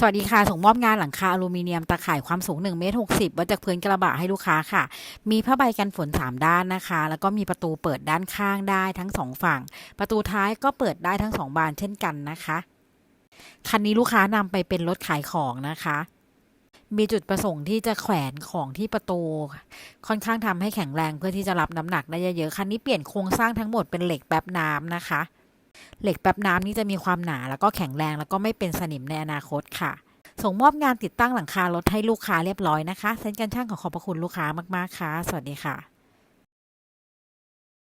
สวัสดีค่ะ ส่งมอบงานหลังคาอลูมิเนียมตะข่ายความสูง1เมตร60วัดจากพื้นกระบะให้ลูกค้าค่ะ มีผ้าใบกันฝน 3 ด้านนะคะ แล้วก็มีประตูเปิดด้านข้างได้ทั้ง 2 ฝั่ง ประตูท้ายก็เปิดได้ทั้ง 2 บานเช่นกันนะคะ คันนี้ลูกค้านำไปเป็นรถขายของนะคะมีจุดประสงค์ที่จะแขวนของที่ประตู ค่อนข้างทำให้แข็งแรงเพื่อที่จะรับน้ำหนักได้เยอะๆ คันนี้เปลี่ยนโครงสร้างทั้งหมดเป็นเหล็กแป๊บน้ำนะคะ เหล็กแป๊บน้ำนี่จะมีความหนาแล้วก็แข็งแรงแล้วก็ไม่เป็นสนิมในอนาคตค่ะ ส่งมอบงานติดตั้งหลังคารถให้ลูกค้าเรียบร้อยนะคะเซ็นกันช่างขอขอบพระคุณลูกค้ามากๆค่ะ สวัสดีค่ะ